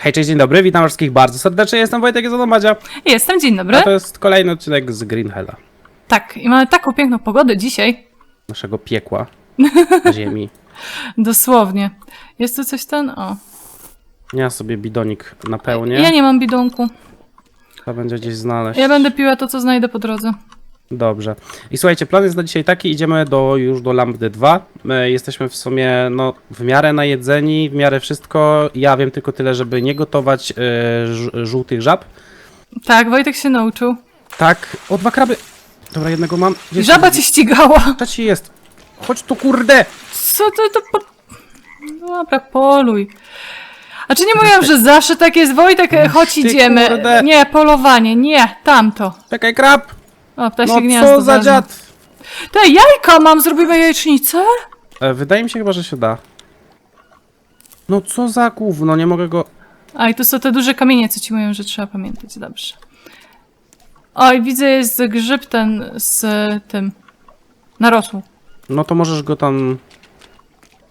Hej, cześć, dzień dobry, witam wszystkich bardzo serdecznie, jestem Wojtek Jezonomadzia, Jestem, dzień dobry. a to jest kolejny odcinek z Green Hella, Tak, i mamy taką piękną pogodę dzisiaj. naszego piekła ziemi. Dosłownie. Jest tu coś ten? O. Ja sobie bidonik napełnię, Ja nie mam bidonku. to będzie gdzieś znaleźć. Ja będę piła to, co znajdę po drodze. Dobrze. I słuchajcie, plan jest na dzisiaj taki, idziemy do, już do Lambdy 2. My jesteśmy w sumie, no, w miarę najedzeni, w miarę wszystko. Ja wiem tylko tyle, żeby nie gotować ż- żółtych żab. Tak, Wojtek się nauczył. Tak, o dwa kraby. Dobra, jednego mam. Gdzie Żaba cię ścigała. Co ci jest? Chodź tu, kurde! Co to to po... Dobra, poluj. A czy nie mówiłam, że zawsze tak jest? Wojtek, e, chodź ty idziemy. kurde. Nie, polowanie, nie, tamto. Czekaj, krab! O, ptasie No gniazdo. co za ważne. dziad! Te jajka mam, zrobimy jajecznicę? E, wydaje mi się chyba, że się da. No co za gówno, nie mogę go... A i tu są te duże kamienie, co ci mówią, że trzeba pamiętać. Dobrze. Oj, widzę, jest grzyb ten z tym. Narosł. No to możesz go tam...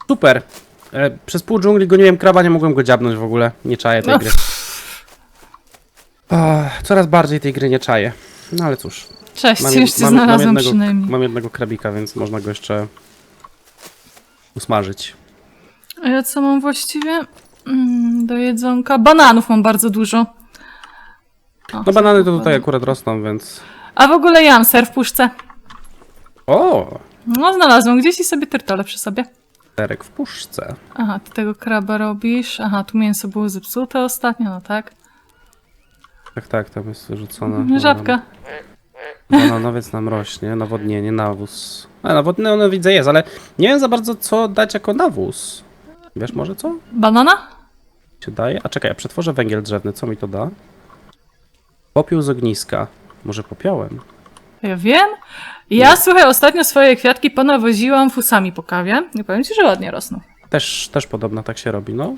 Super! E, przez pół dżungli goniłem kraba, nie mogłem go dziabnąć w ogóle. Nie czaję tej No. gry. Ach, coraz bardziej tej gry nie czaję. No ale cóż. Cześć, Mam, już cię mam, mam, znalazłem jednego, przynajmniej. mam jednego krabika, więc można go jeszcze usmażyć. A ja co mam właściwie? Mm, do jedzonka. Bananów mam bardzo dużo. O, No banany to tutaj akurat rosną, więc... A w ogóle ja mam ser w puszce. O! No, znalazłam gdzieś i sobie tyrtole przy sobie. Terek w puszce. Aha, ty tego kraba robisz. Aha, tu mięso było zepsute ostatnio, no tak. Tak, tak, tam jest wyrzucone. Żabka. Bananowiec nam rośnie, nawodnienie, nawóz. A nawodnienie no, widzę jest, ale nie wiem za bardzo co dać jako nawóz. Wiesz może co Banana? się daje? A czekaj, ja przetworzę węgiel drzewny, co mi to da? Popiół z ogniska. Może popiołem? Ja wiem. Ja, słuchaj, ostatnio swoje kwiatki ponawoziłam fusami po kawie. Nie powiem ci, że ładnie rosną. Też, też podobno tak się robi, no.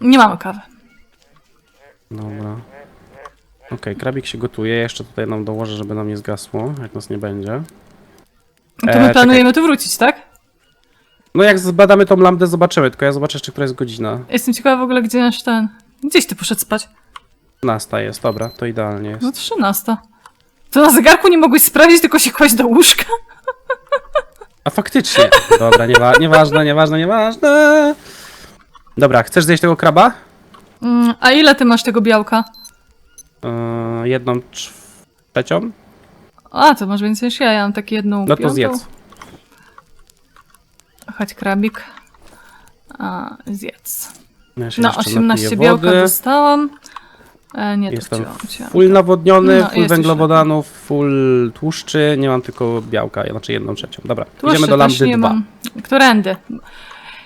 Nie mamy kawy. Dobra. Okej, krabik się gotuje, jeszcze tutaj nam dołożę, żeby nam nie zgasło, jak nas nie będzie. No to E, my planujemy tu wrócić, tak? No jak zbadamy tą lambdę, zobaczymy, tylko ja zobaczę jeszcze, która jest godzina. Jestem ciekawa w ogóle, gdzie nasz ten... Gdzieś ty poszedł spać? 15 jest, dobra, to idealnie jest. No 13. To na zegarku nie mogłeś sprawdzić, tylko się kłaść do łóżka? A faktycznie. Dobra, niewa nieważne, nieważne, nieważne. Dobra, chcesz zjeść tego kraba? Mm, a ile ty masz tego białka? Yy, jedną trzecią? A, to masz więcej niż ja, ja mam takie jedną No to piątą. zjedz. Chodź, krabik. A, zjedz. Ja się No, jeszcze 18 napiję białka wody. dostałam. E, nie, to Jestem chciałam. chciałam. full nawodniony, No, full jesteś węglowodanów, full tłuszczy, nie mam tylko białka, znaczy jedną trzecią. Dobra, Tłuszczy idziemy do też lambdy nie 2. mam. Którędy?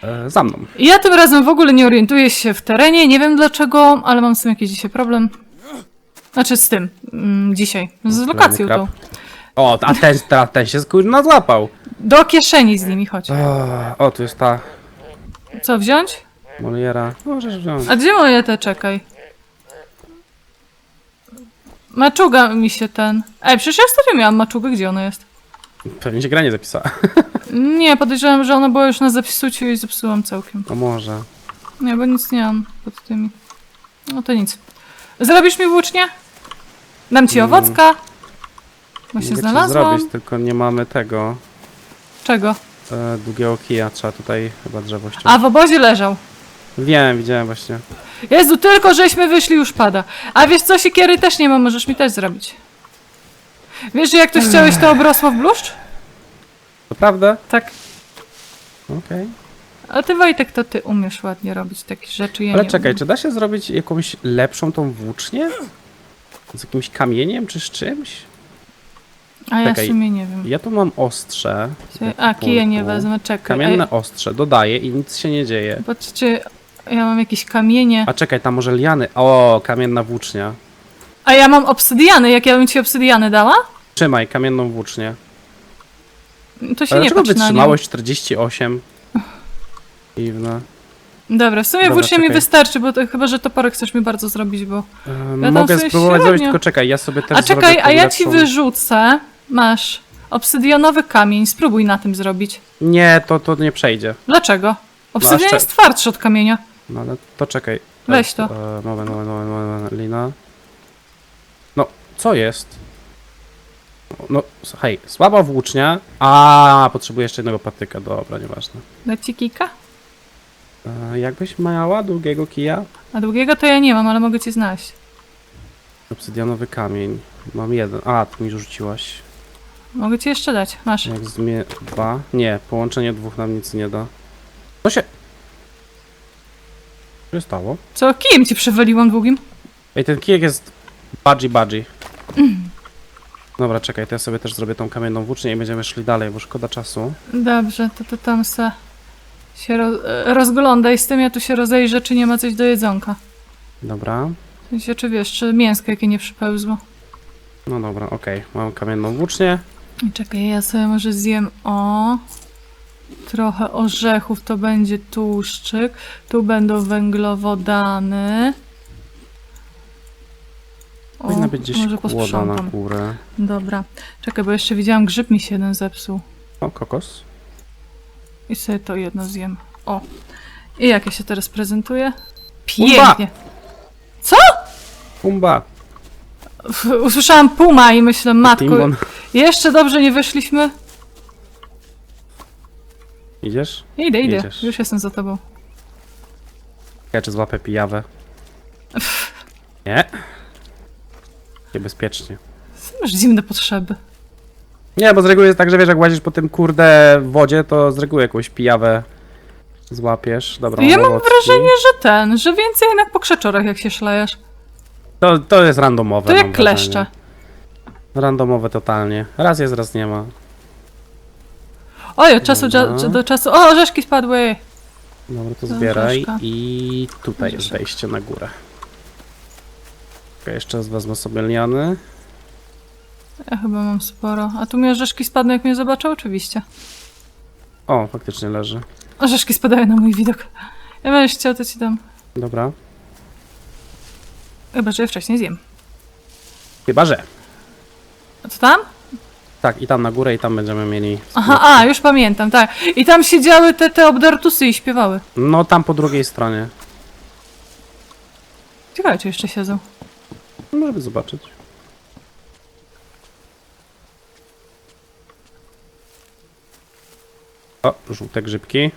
E, za mną. Ja tym razem w ogóle nie orientuję się w terenie, nie wiem dlaczego, ale mam z tym jakiś dzisiaj problem. Znaczy z tym, mm, dzisiaj, z lokacją krab. tą. O, a ten, ten, ten się kurna złapał. Do kieszeni z nimi chodź. O, o, tu jest ta Co, wziąć? moliera. Możesz wziąć. A gdzie moje te, czekaj? Maczuga mi się ten... Ej, przecież ja ostatnio miałam maczugę, gdzie ona jest? Pewnie się gra nie zapisała. Nie, podejrzewam, że ona była już na zapisuciu i zepsułam całkiem. No może. Nie, bo nic nie mam pod tymi. No to nic. Zrobisz mi włócznie? Dam ci owocka. Właśnie Mogę ci znalazłam. zrobić, tylko nie mamy tego Czego? e, długiego kija. Trzeba tutaj chyba drzewo ściągnąć. A w obozie leżał. Wiem, widziałem właśnie. Jezu, tylko żeśmy wyszli, już pada. A wiesz co, siekiery też nie ma, możesz mi też zrobić. Wiesz, że jak to chciałeś, to obrosło w bluszcz? To prawda? Tak. Okej. A ty Wojtek, to ty umiesz ładnie robić takie rzeczy, ja Ale nie czekaj, umiem. czy da się zrobić jakąś lepszą tą włócznię? Z jakimś kamieniem czy z czymś? A ja w czekaj. sumie nie wiem. Ja tu mam ostrze. A, kije nie Punku. wezmę, czekaj. Kamienne ostrze, dodaję i nic się nie dzieje. Czy ja mam jakieś kamienie. A czekaj, tam może liany. O, kamienna włócznia. A ja mam obsydiany, jak ja bym ci obsydiany dała? Trzymaj, kamienną włócznię. To się Ale nie dlaczego patrz na nią. wytrzymałość 48? Dziwne. Dobra, w sumie Dobra, włócznie mi czekaj. wystarczy, bo to, chyba, że toporek chcesz mi bardzo zrobić, bo... Ehm, tam mogę sobie spróbować zrobić, średnio. tylko czekaj, ja sobie też A czekaj, zrobię a ja ci lepszą- wyrzucę. Masz obsydianowy kamień, spróbuj na tym zrobić. Nie, to, to nie przejdzie. Dlaczego? Obsydian jest twardszy od kamienia. No ale to czekaj. Weź to. E, moment, moment, moment, moment, lina. No, co jest? No, hej, słaba włócznia. A, potrzebuję jeszcze jednego patyka, dobra, nieważne. Dać ci kika? Jakbyś miała długiego kija? A długiego to ja nie mam, ale mogę ci znaleźć. Obsydianowy kamień. Mam jeden. A, ty mi rzuciłaś. Mogę ci jeszcze dać. Masz. Jak zmie... Dwa? Nie, połączenie dwóch nam nic nie da. Co się... Co się stało? Co, kijem ci przewaliłam długim? Ej, ten kijek jest budgie budgie. Dobra, czekaj, to ja sobie też zrobię tą kamienną włócznię i będziemy szli dalej, bo szkoda czasu. Dobrze, to, to tam se się ro e, rozglądaj z tym, ja tu się rozejrzę, czy nie ma coś do jedzonka. Dobra. W sensie, czy wiesz, czy mięsko jakie nie przypełzło. No dobra, okej. Mam kamienną włócznię. I Czekaj, ja sobie może zjem o trochę orzechów, to będzie tłuszczyk. Tu będą węglowodany. O, Powinna być gdzieś może kłoda na górę. Dobra. Czekaj, bo jeszcze widziałam, grzyb mi się jeden zepsuł. O, kokos. I sobie to jedno zjem. O. I jak ja się teraz prezentuję? Pumba! Pięknie. Pumba. F- Usłyszałam puma i myślę, matko, Timbon. jeszcze dobrze nie wyszliśmy. Idziesz? Idę, idę. Jedziesz. Już jestem za tobą. Ja czy złapę pijawę? Nie. Niebezpiecznie. Masz dziwne potrzeby. Nie, bo z reguły jest tak, że wiesz, jak łazisz po tym kurde wodzie, to z reguły jakąś pijawę złapiesz. Dobra, Ja mam owocki. wrażenie, że ten, że więcej jednak po krzeczorach jak się szlejesz. To, to jest randomowe. To mam jak wrażenie. kleszcze. Randomowe totalnie. Raz jest, raz nie ma. Oj, od czasu Dobra. do czasu. O, orzeszki spadły! Dobra, to zbieraj. I tutaj jest wejście na górę. Okej, jeszcze raz wezmę sobie liany. Ja chyba mam sporo. A tu mi orzeszki spadną, jak mnie zobaczą? Oczywiście. O, faktycznie leży. Orzeszki spadają na mój widok. Ja będziesz chciał, to ci dam. Dobra. Chyba, że je wcześniej zjem. Chyba, że. A co tam? Tak, i tam na górę, i tam będziemy mieli. Aha, a, już pamiętam, tak. I tam siedziały te, te obdartusy i śpiewały. No, tam po drugiej stronie. Ciekawe, czy jeszcze siedzą. Możemy zobaczyć. O, żółte grzybki.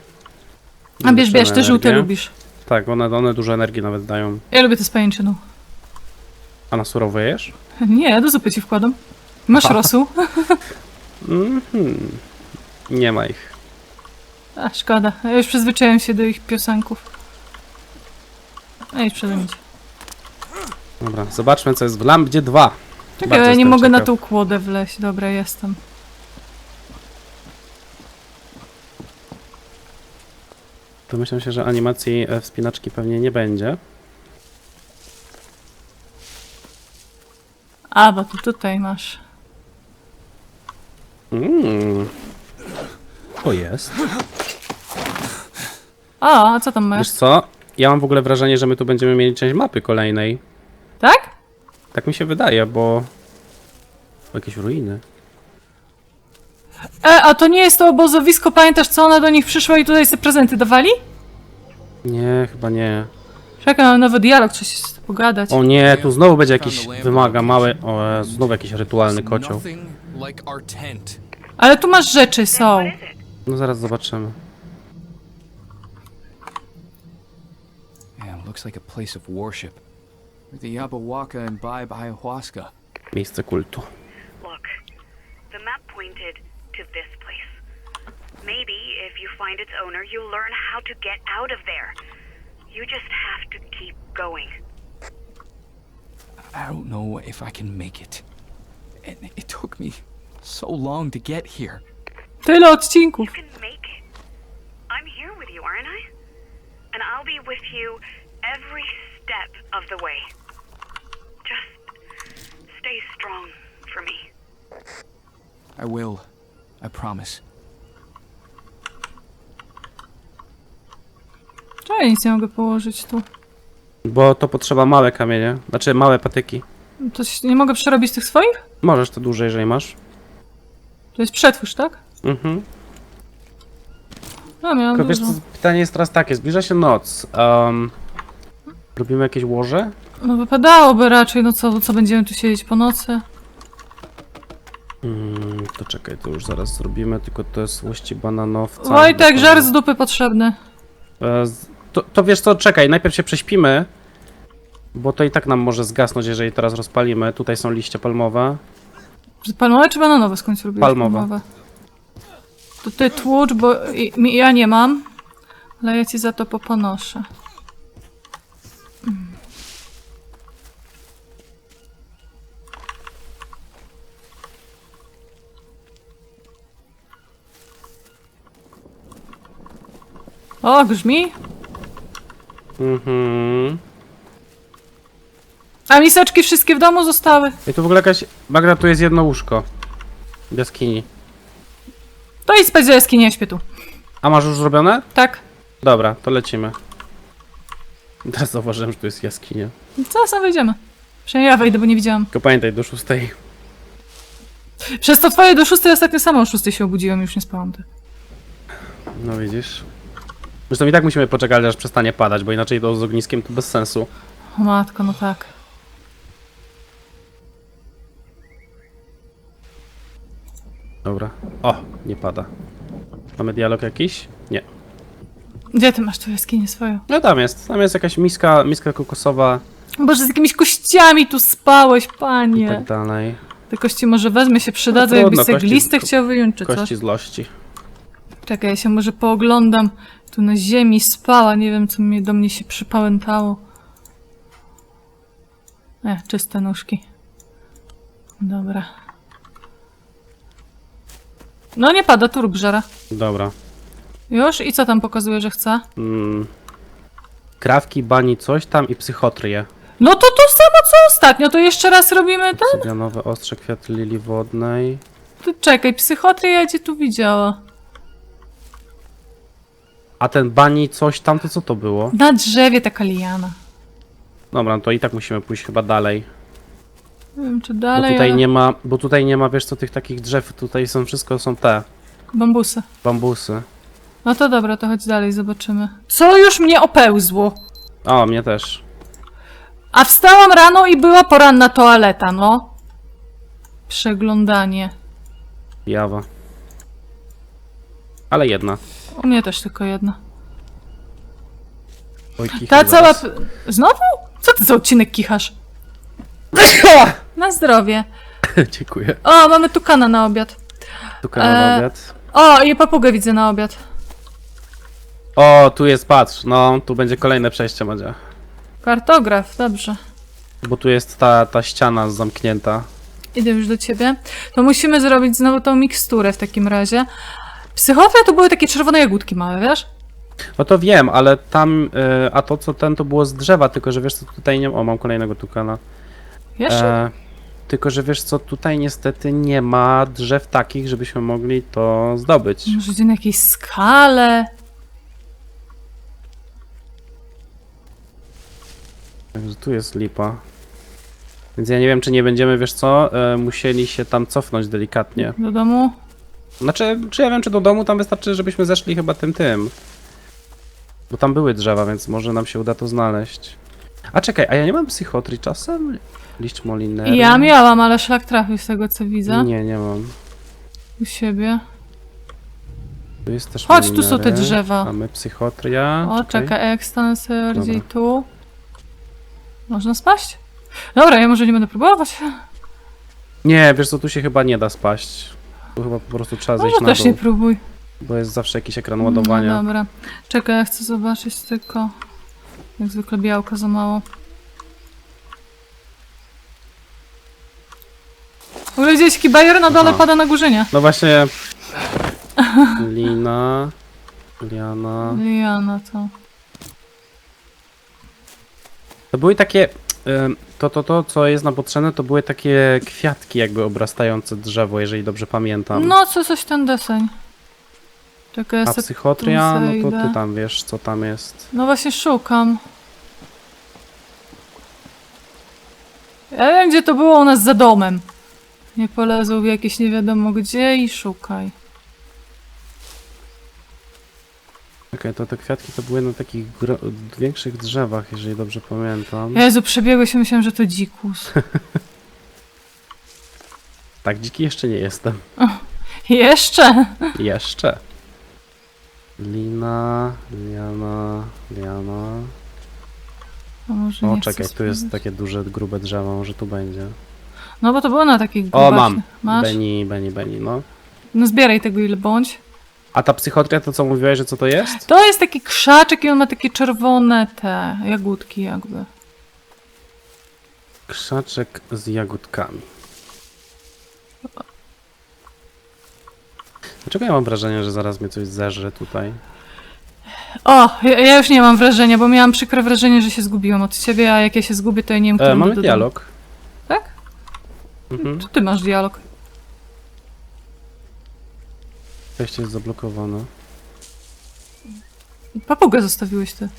A bierz, bierz, te żółte energię. lubisz. Tak, one, one dużo energii nawet dają. Ja lubię te z pajęczyną. A na surowo jesz? Nie, do zupy ci wkładam. Masz rosół? Mhm. Nie ma ich. A, szkoda. Ja już przyzwyczaiłem się do ich piosenków. Idź przede mnie. Dobra, zobaczmy co jest w Lambdzie 2. Czekaj, Bardzo ja nie jestem mogę na ciekaw. tą kłodę wleźć. Dobra, jestem. To myślę się, że animacji e, wspinaczki pewnie nie będzie. A, bo tu tutaj masz. Mm. To jest. A, a co tam masz? Wiesz co? Ja mam w ogóle wrażenie, że my tu będziemy mieli część mapy kolejnej. Tak? Tak mi się wydaje, bo... bo jakieś ruiny. E, a to nie jest to obozowisko, pamiętasz co ona do nich przyszła i tutaj sobie prezenty dawali? Nie, chyba nie. Czekaj, mam nowy dialog, trzeba się z tym pogadać. O nie, tu znowu będzie jakiś, wymaga mały, o znowu jakiś rytualny kocioł. Nothing like our tent. Ale tu masz rzeczy, są. No zaraz zobaczymy. Yeah, looks like a place of worship. The Yabawaka imbibe ayahuasca. Miejsce kultu. Look, the map pointed to this place. Maybe if you find its owner, you'll learn how to get out of there. You just have to keep going. I don't know if I can make it. And it took me so long to get here. Tyle odcinków. You can make it. I'm here with you, aren't I? And I'll be with you every step of the way. Just stay strong for me. I will. I promise. Czemu ja nic nie mogę położyć tu? Bo to potrzeba małe kamienie, znaczy małe patyki. To się- nie mogę przerobić tych swoich? Możesz to dłużej, jeżeli masz. To jest przetwórz, tak? Mhm. No, miałam Tylko wiesz, dużo. co, pytanie jest teraz takie, zbliża się noc. Um, Robimy jakieś łoże? No wypadałoby raczej, no co, co będziemy tu siedzieć po nocy? Czekaj, to już zaraz zrobimy, tylko to jest łości bananowca. Wojtek, Bo- żar z dupy potrzebny. E, z- To, to wiesz co, czekaj, najpierw się prześpimy, bo to i tak nam może zgasnąć, jeżeli teraz rozpalimy. Tutaj są liście palmowe. Palmowe czy bananowe w końcu robiłeś? Palmowe. To ty tłucz, bo i, mi- ja nie mam, ale ja ci za to poponoszę. O, grzmi. Mhm. A miseczki wszystkie w domu zostały. I tu w ogóle jakaś... Magda, tu jest jedno łóżko. W jaskini. To idź spać do jaskini, ja śpię tu. A masz już zrobione? Tak? Dobra, to lecimy. Teraz zauważyłem, że tu jest jaskinia. Zaraz tam wejdziemy. Przynajmniej ja wejdę, bo nie widziałam. Tylko pamiętaj, do szóstej. Przez to twoje do szóstej ostatnio sama o szóstej się obudziłam, już nie spałam. Ty. No widzisz. Zresztą i tak musimy poczekać, aż przestanie padać, bo inaczej to z ogniskiem to bez sensu. O matko, no tak. Dobra. O, nie pada. Mamy dialog jakiś? Nie. Gdzie ty masz tu jaskinię swoją? No tam jest. Tam jest jakaś miska, miska kokosowa Boże, z jakimiś kościami tu spałeś, i panie. tak dalej. Te kości może wezmę się przydadzą, No jakbyś sobie kości- chciał wyjąć, czy coś. Kości złości. Czekaj, ja się może pooglądam. Tu na ziemi spała, nie wiem, co mnie do mnie się przypałętało. E, czyste nóżki. Dobra. No nie pada, tu rób żara. Dobra. Już? I co tam pokazuje, że chce? Mm. Krawki, bani, coś tam i psychotrię. No to to samo co ostatnio, to jeszcze raz robimy ten? Sybianowe ostrze, kwiaty lilii wodnej. To czekaj, psychotrię ja cię tu widziała. A ten bani, coś tam, to co to było? Na drzewie taka liana. Dobra, no to i tak musimy pójść chyba dalej. Nie wiem, czy Bo dalej, tutaj ale... nie ma, bo tutaj nie ma, wiesz co, tych takich drzew, tutaj są, wszystko są te, Bambusy. bambusy. No to dobra, to chodź dalej, zobaczymy. Co już mnie opełzło? O, mnie też. A wstałam rano i była poranna toaleta, no. Przeglądanie. Jawa. Ale jedna. U mnie też tylko jedna. Oj, Ta cała... zaraz. p- Znowu? Co ty za odcinek kichasz? Na zdrowie. Dziękuję. O, mamy tukana na obiad. Tu na E, obiad. O, i papugę widzę na obiad. O, tu jest, patrz, no, tu będzie kolejne przejście, Madzia. Kartograf, dobrze. Bo tu jest ta, ta ściana zamknięta. Idę już do ciebie. To musimy zrobić znowu tą miksturę w takim razie. Psychotria to były takie czerwone jagódki małe, wiesz? No to wiem, ale tam, y, a to co ten, to było z drzewa, tylko że wiesz co, tutaj nie O, mam kolejnego tukana. Wiesz? E, tylko, że wiesz co, tutaj niestety nie ma drzew takich, żebyśmy mogli to zdobyć. Może gdzie na jakiejś skale? Także tu jest lipa. Więc ja nie wiem, czy nie będziemy, wiesz co, e, musieli się tam cofnąć delikatnie. Do domu? Znaczy, czy ja wiem, czy do domu tam wystarczy, żebyśmy zeszli chyba tym tym. Bo tam były drzewa, więc może nam się uda to znaleźć. A czekaj, a ja nie mam psychotri czasem? Liść molinery? Ja miałam, ale szlak trafił z tego co widzę. Nie, nie mam. U siebie. Tu jest też Chodź, tu są te molinery. drzewa. Mamy psychotria. O, czekaj, a jak stanę sobie bardziej Dobra. tu? Można spaść? Dobra, ja może nie będę próbować. Nie, wiesz co, tu się chyba nie da spaść. Tu chyba po prostu trzeba zejść Może na też nie próbuj. bo jest zawsze jakiś ekran ładowania. No dobra. Czekaj, ja chcę zobaczyć tylko. Jak zwykle białka za mało. W ogóle gdzieś taki bajer na dole Aha. pada na górze, nie? No właśnie. Lina. Liana. Liana to. To były takie. To, to, to, co jest na potrzebne, to były takie kwiatki, jakby obrastające drzewo, jeżeli dobrze pamiętam. No, co coś ten deseń. Czekaj, ja A se psychotria, no to ty tam wiesz, co tam jest. No właśnie szukam. Ja wiem, gdzie to było u nas za domem. Nie polezł w jakieś nie wiadomo gdzie i szukaj. Czekaj, to te kwiatki to były na takich większych drzewach, jeżeli dobrze pamiętam. Jezu, przebiegłeś i myślałem, że to dzikus. Tak, dziki jeszcze nie jestem. Jeszcze! Jeszcze. Lina, liana, liana. A może O, nie czekaj, tu jest takie duże, grube drzewo, może tu będzie. No bo to było na takich O, grubaśnych. mam. Masz? Beni, Beni, Beni, no. No zbieraj tego ile bądź. A ta psychotria, to co mówiłeś, że co to jest? To jest taki krzaczek i on ma takie czerwone te jagódki jakby. Krzaczek z jagódkami. Dlaczego ja mam wrażenie, że zaraz mnie coś zeżre tutaj? O, ja, ja już nie mam wrażenia, bo miałam przykre wrażenie, że się zgubiłam od ciebie, a jak ja się zgubię, to ja nie wiem, E, którym mamy dialog. Tak? Mhm. To ty masz dialog. Wejście jest zablokowane. Papugę zostawiłeś ty.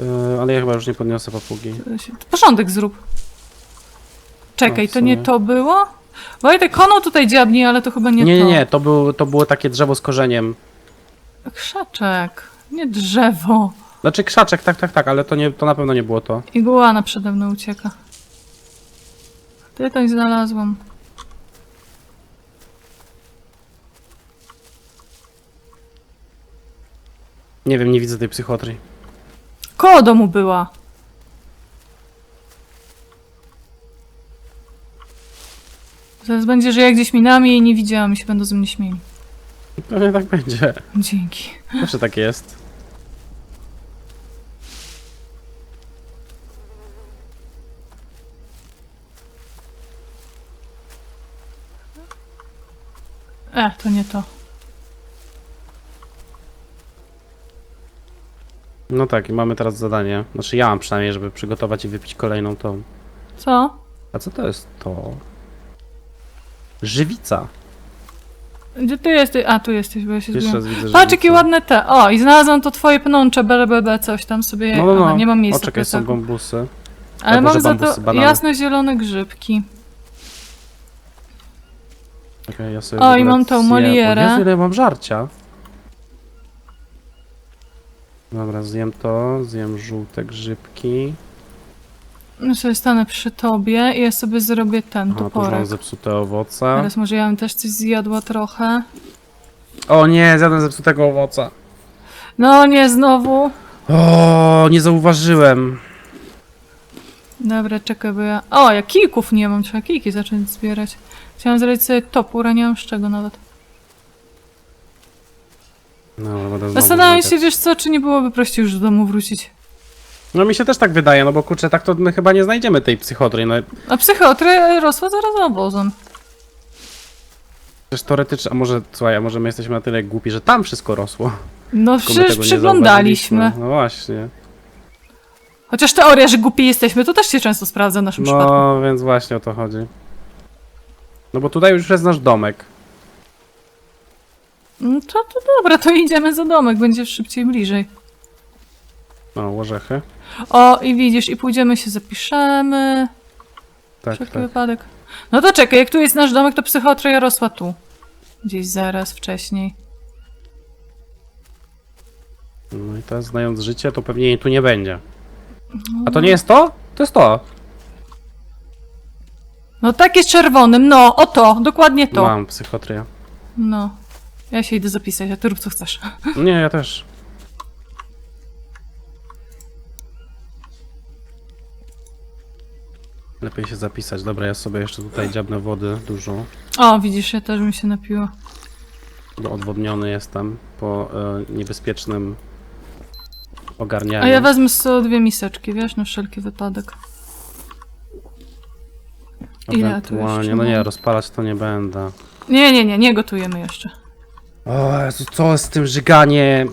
E, ale ja chyba już nie podniosę papugi. To się- to Porządek zrób. Czekaj, No, w to nie sumie. to było? Wojtek, kono tutaj dziabni, ale to chyba nie, Nie, nie, to. nie, to, był, to było takie drzewo z korzeniem. Krzaczek, nie drzewo. Znaczy krzaczek, tak, tak, tak, ale to, nie, to na pewno nie było to. Iguana przede mną ucieka. Tytoń znalazłam. Nie wiem, nie widzę tej psychotrii. Koło domu była. Zaraz będzie, że ja gdzieś minami jej nie widziałam i się będą ze mnie śmieli. Pewnie tak będzie. Dzięki. Zawsze tak jest. E, to nie to. No tak, i mamy teraz zadanie. Znaczy ja mam przynajmniej, żeby przygotować i wypić kolejną tą. Co? A co to jest to? Żywica. Gdzie ty jesteś? A, tu jesteś, bo ja się Jeszcze zgubiłam. raz widzę Patrz, jakie ładne te. O, i znalazłam to twoje pnącze, BBB, coś tam sobie. No, no, Aha, no. nie mam miejsca. O, czekaj, w są plecaku. bambusy. Ale mam za bambusy, to banany. jasno-zielone grzybki. Czekaj, ja sobie O, i ogóle mam tą zjem. molierę. O Jezu, ile ja mam żarcia. Dobra, zjem to, zjem żółte grzybki. No sobie stanę przy tobie i ja sobie zrobię ten Aha, tu już mam zepsute owoce. Teraz może ja bym też coś zjadła trochę. O nie, zjadłem zepsutego owoca. No nie, znowu. O, nie zauważyłem. Dobra, czekaj, bo ja... O, ja kijków nie mam, trzeba kijki zacząć zbierać. Chciałam zrobić sobie topór, a nie mam z czego nawet. No, będę znowu Zastanawiam się, wiesz co, czy nie byłoby prościej już do domu wrócić. No mi się też tak wydaje, no bo kurczę, tak to my chyba nie znajdziemy tej psychotry. No A psychiatry rosła zaraz za obozem. przecież teoretycznie, a może, słuchaj, a może my jesteśmy na tyle głupi, że tam wszystko rosło. No tylko my przecież tego nie przyglądaliśmy. zauważyliśmy. No właśnie. Chociaż teoria, że głupi jesteśmy, to też się często sprawdza w naszym przypadku. No, więc właśnie o to chodzi. No bo tutaj już jest nasz domek. No to, to dobra, to idziemy za domek, będzie szybciej bliżej. No, orzechy. O, i widzisz, i pójdziemy się zapiszemy. Tak, Wszelki tak. wypadek. No to czekaj, jak tu jest nasz domek, to psychotria rosła tu. Gdzieś zaraz wcześniej. No i teraz znając życie, to pewnie jej tu nie będzie. A to nie jest to? To jest to. No tak jest czerwonym, no, o to, dokładnie to. Mam psychotrię. No. Ja się idę zapisać, a ty rób co chcesz. Nie, ja też. Lepiej się zapisać. Dobra, ja sobie jeszcze tutaj dziabnę wody dużo. O, widzisz, ja też bym się napiła. Bo odwodniony jestem po e, niebezpiecznym ogarnianiu. A ja wezmę sobie dwie miseczki, wiesz, na wszelki wypadek. ile tu Ewentualnie, jeszcze no nie, mam? rozpalać to nie będę. Nie, nie, nie, nie gotujemy jeszcze. O Jezu, co z tym żyganiem?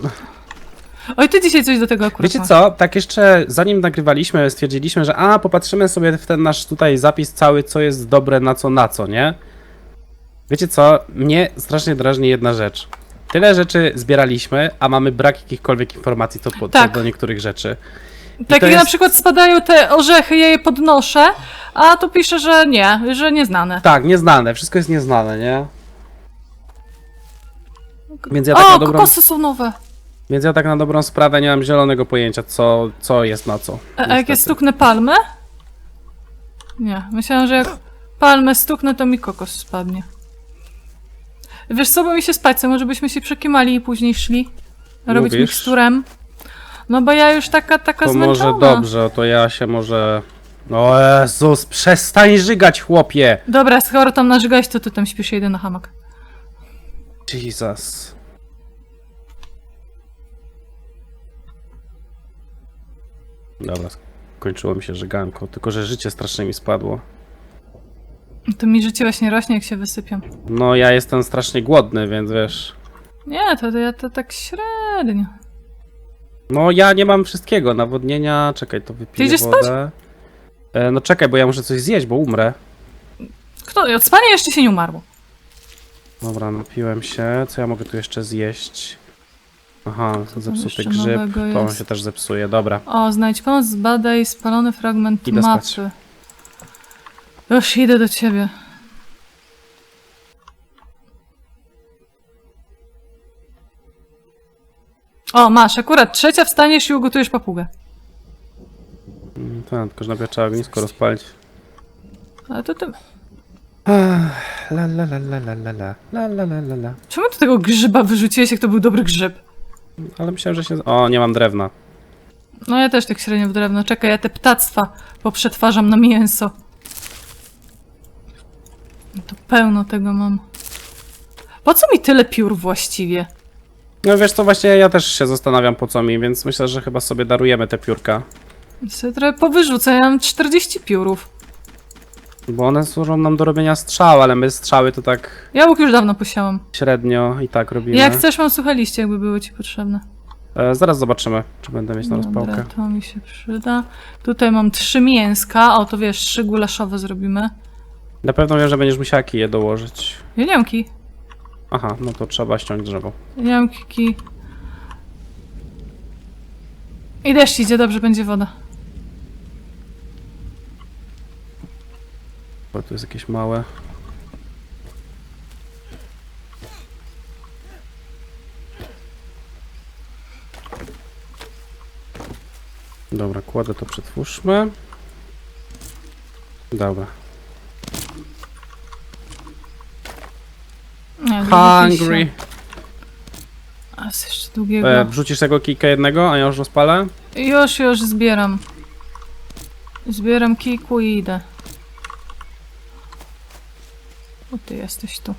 Oj, ty dzisiaj coś do tego akurat Wiecie masz. co, tak jeszcze zanim nagrywaliśmy, stwierdziliśmy, że a, popatrzymy sobie w ten nasz tutaj zapis cały, co jest dobre na co, na co, nie? Wiecie co, mnie strasznie drażni jedna rzecz. Tyle rzeczy zbieraliśmy, a mamy brak jakichkolwiek informacji co, po, Tak. co do niektórych rzeczy. Tak to jak na jest- przykład spadają te orzechy, ja je podnoszę, a tu pisze, że nie, że nieznane. Tak, nieznane, wszystko jest nieznane, nie? Więc ja taka o, dobrą... kokosy są nowe. Więc ja tak na dobrą sprawę nie mam zielonego pojęcia, co, co jest na co. A, a jak ja niestety. stuknę palmę? Nie, myślałam, że jak palmę stuknę, to mi kokos spadnie. Wiesz co, bo mi się spać chce, może byśmy się przekimali i później szli robić Mówisz? miksturem. No bo ja już taka, taka To zmęczona. może dobrze, to ja się może... O Jezus, przestań żygać, chłopie! Dobra, skoro tam narzygałeś, to ty tam śpisz, idę na hamak. Jesus. Dobra, skończyło mi się żyganko, tylko że życie strasznie mi spadło. To mi życie właśnie rośnie, jak się wysypiam. No ja jestem strasznie głodny, więc wiesz... Nie, to, to ja to tak średnio. No ja nie mam wszystkiego, nawodnienia, czekaj, to wypiję idziesz wodę. E, no czekaj, bo ja muszę coś zjeść, bo umrę. Kto? Od spania jeszcze się nie umarło. Dobra, napiłem się. Co ja mogę tu jeszcze zjeść? Aha, zepsuty jeszcze grzyb. nowego To on jest? się też zepsuje, dobra. O, znajdź pomoc, zbadaj spalony fragment Idę mapy. spać. Już idę do ciebie. O, masz, akurat trzecia wstaniesz i ugotujesz papugę. Mm, Tak, tylko że najpierw trzeba ognisko rozpalić. Ale to ty... La la la la la la la la la la la la. Czemu ty tego grzyba wyrzuciłeś, jak to był dobry grzyb? Ale myślałem, że się... O, nie mam drewna. No ja też tak średnio w drewno. Czekaj, ja te ptactwa poprzetwarzam na mięso. No to pełno tego mam. Po co mi tyle piór właściwie? No wiesz co, właśnie ja też się zastanawiam po co mi, więc myślę, że chyba sobie darujemy te piórka. Sobie trochę powyrzucę, ja mam 40 piórów. Bo one służą nam do robienia strzał, ale my strzały to tak Ja łuk już dawno posiałam. średnio i tak robimy. Jak chcesz, mam suche liście, jakby były ci potrzebne. E, zaraz zobaczymy, czy będę mieć na rozpałkę. to mi się przyda. Tutaj mam trzy mięska. O, to wiesz, trzy gulaszowe zrobimy. Na pewno wiem, że będziesz musiała je dołożyć. Ja nie mam ki. Aha, no to trzeba ściąć drzewo. Ja nie mam ki. I deszcz idzie, dobrze, będzie woda. Bo tu jest jakieś małe. Dobra, kładę to przetwórzmy. Dobra. Nie, Hungry. A jest jeszcze długiego. E, wrzucisz tego kijka jednego, a ja już rozpalę? Już, już zbieram. Zbieram kiku i idę. O, ty jesteś tu.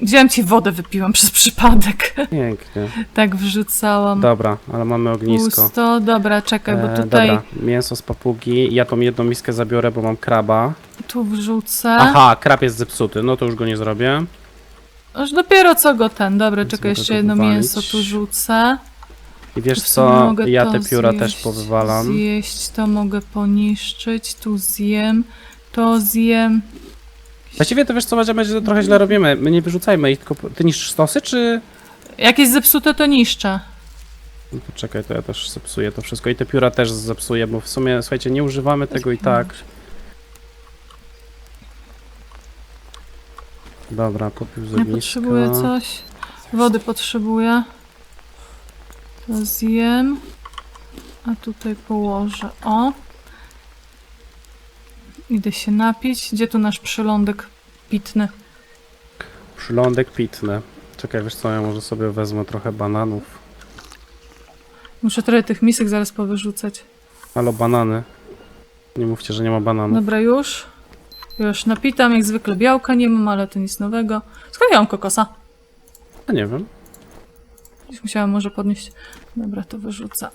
Wziąłem ci wodę, wypiłam przez przypadek. Pięknie. tak wrzucałam. Dobra, ale mamy ognisko. Pusto. Dobra, czekaj, bo E, tutaj Dobra, mięso z papugi. Ja tą jedną miskę zabiorę, bo mam kraba. tu wrzucę. Aha, krab jest zepsuty, no to już go nie zrobię. Aż dopiero co go ten. Dobra, Więc czekaj, mogę jeszcze go jedno wywalić. mięso tu rzucę. I wiesz co, mogę ja to te pióra zjeść, też powywalam. Zjeść to mogę poniszczyć, tu zjem, to zjem. Właściwie to wiesz co, będzie, będzie to trochę źle robimy. My nie wyrzucajmy ich, tylko ty niszczysz stosy, czy... Jakieś zepsute to niszczę. No to czekaj, to ja też zepsuję to wszystko i te pióra też zepsuję, bo w sumie, słuchajcie, nie używamy tego i tak. Dobra, popił z Ja ogniska. potrzebuję coś. Wody potrzebuję. To zjem. A tutaj położę. O. Idę się napić. Gdzie tu nasz przylądek pitny? Przylądek pitny. Czekaj, wiesz co, ja może sobie wezmę trochę bananów. Muszę trochę tych misek zaraz powyrzucać. Halo, banany. Nie mówcie, że nie ma bananów. Dobra, już. Już napitam, jak zwykle białka nie mam, ale to nic nowego. Skąd ja mam kokosa? Ja nie wiem. Gdzieś musiałam może podnieść. Dobra, to wyrzucę.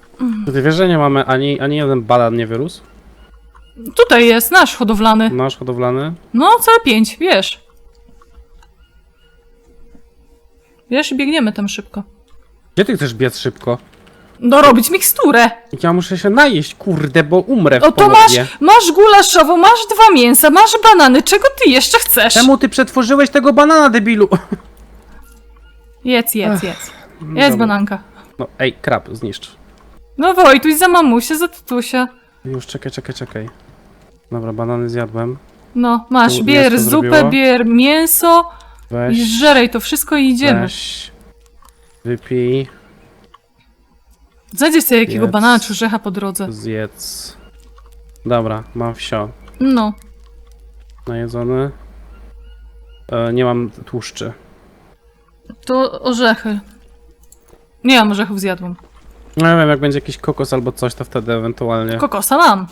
To Ty wiesz, że nie mamy ani, ani jeden banan nie wyrósł? Tutaj jest nasz hodowlany. Nasz hodowlany? No, całe pięć, wiesz. Wiesz, i biegniemy tam szybko. Gdzie ty chcesz biec szybko? Dorobić miksturę. Ja muszę się najeść, kurde, bo umrę w O, to masz, połowie. masz gulaszową, masz dwa mięsa, masz banany. Czego ty jeszcze chcesz? Czemu ty przetworzyłeś tego banana, debilu? Jedz, jedz, jedz. Dobra. Jedz bananka. No, ej, krab, zniszcz. No Wojtuś, za mamusię, za tatusia. Już, czekaj, czekaj, czekaj. Dobra, banany zjadłem. No, masz, Tu bier zupę, zrobiło? bier mięso. Weź, I żerej to wszystko i idziemy. weź, wypij, Znajdziesz sobie jakiego Jedz. banana czy orzecha po drodze. zjedz. Dobra, mam wsio. No. Najedzony. E, nie mam tłuszczy. To orzechy. Nie mam orzechów, zjadłam. No ja wiem, jak będzie jakiś kokos albo coś, to wtedy ewentualnie. Kokosa mam.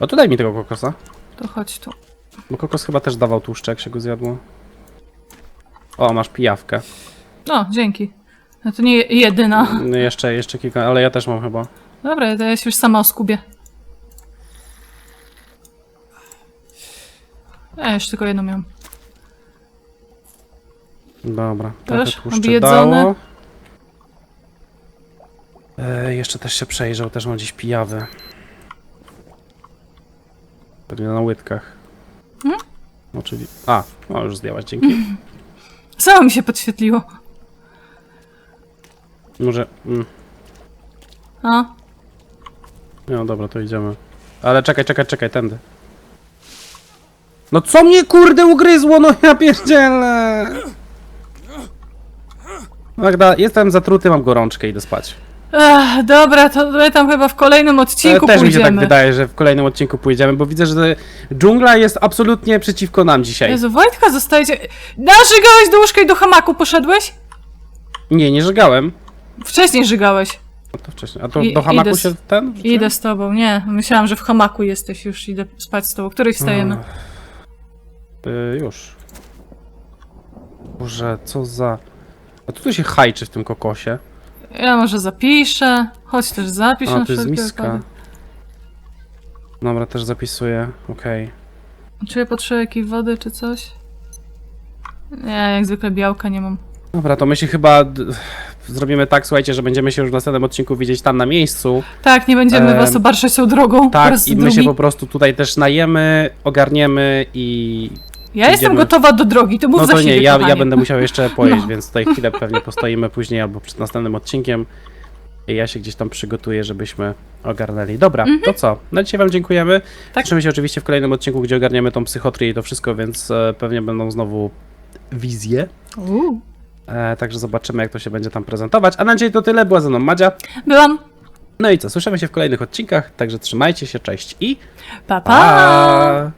O, to daj mi tego kokosa. To chodź tu. Bo kokos chyba też dawał tłuszcze, jak się go zjadło. O, masz pijawkę. O, dzięki. No to nie je- jedyna. No, jeszcze, jeszcze kilka, ale ja też mam chyba. Dobra, to ja się już sama oskubię. Ja już tylko jedną miałam. Dobra, trochę Też tłuszczy objedzone. dało. E, jeszcze też się przejrzał, też mam gdzieś pijawy. Pewnie na łydkach. Hmm? Oczywiście. A, no już zdjęłaś, dzięki. Samo mi się podświetliło. Może. Mm, A, no dobra, to idziemy. Ale czekaj, czekaj, czekaj, tędy. No co mnie kurde ugryzło, no ja pierdzielę! Magda, jestem zatruty, mam gorączkę, idę spać. Ech, dobra, to my tam chyba w kolejnym odcinku E, Też mi pójdziemy. się tak wydaje, że w kolejnym odcinku pójdziemy, bo widzę, że dżungla jest absolutnie przeciwko nam dzisiaj. Jezu, Wojtka zostajecie... Nażygałeś do łóżka i do hamaku poszedłeś? Nie, nie żygałem. Wcześniej żygałeś. No to wcześniej. A to I- do hamaku idę z- się ten? wrzuciłem? Idę z tobą, nie. Myślałam, że w hamaku jesteś już, idę spać z tobą. Której wstajemy? Y, już. Boże, co za... A tu tu się hajczy w tym kokosie. Ja może zapiszę. Chodź też zapisz A, na to jest wszelki miska. wypadek. Dobra, też zapisuję. Okej. Czy ja potrzebuję jakiej wody czy coś? Nie, jak zwykle białka nie mam. Dobra, to my się chyba... d- Zrobimy tak, słuchajcie, że będziemy się już w następnym odcinku widzieć tam na miejscu. Tak, nie będziemy Em, was obarczać tą drogą. po Tak, raz i my drugi. się po prostu tutaj też najemy, ogarniemy i Ja jestem idziemy. gotowa do drogi, to mów No za to siebie, nie, ja, ja kochanie. będę musiał jeszcze pojeść, No. więc tutaj chwilę pewnie postoimy później albo przed następnym odcinkiem. I ja się gdzieś tam przygotuję, żebyśmy ogarnęli. Dobra, to co? Na dzisiaj wam dziękujemy. Mhm. Tak. Słyszymy się oczywiście w kolejnym odcinku, gdzie ogarniemy tą psychotrię i to wszystko, więc e, pewnie będą znowu wizje. Uuu. E, także zobaczymy, jak to się będzie tam prezentować. A na dzisiaj to tyle. Była ze mną Madzia. Byłam. No i co? Słyszymy się w kolejnych odcinkach, także trzymajcie się, cześć i Pa, pa. pa!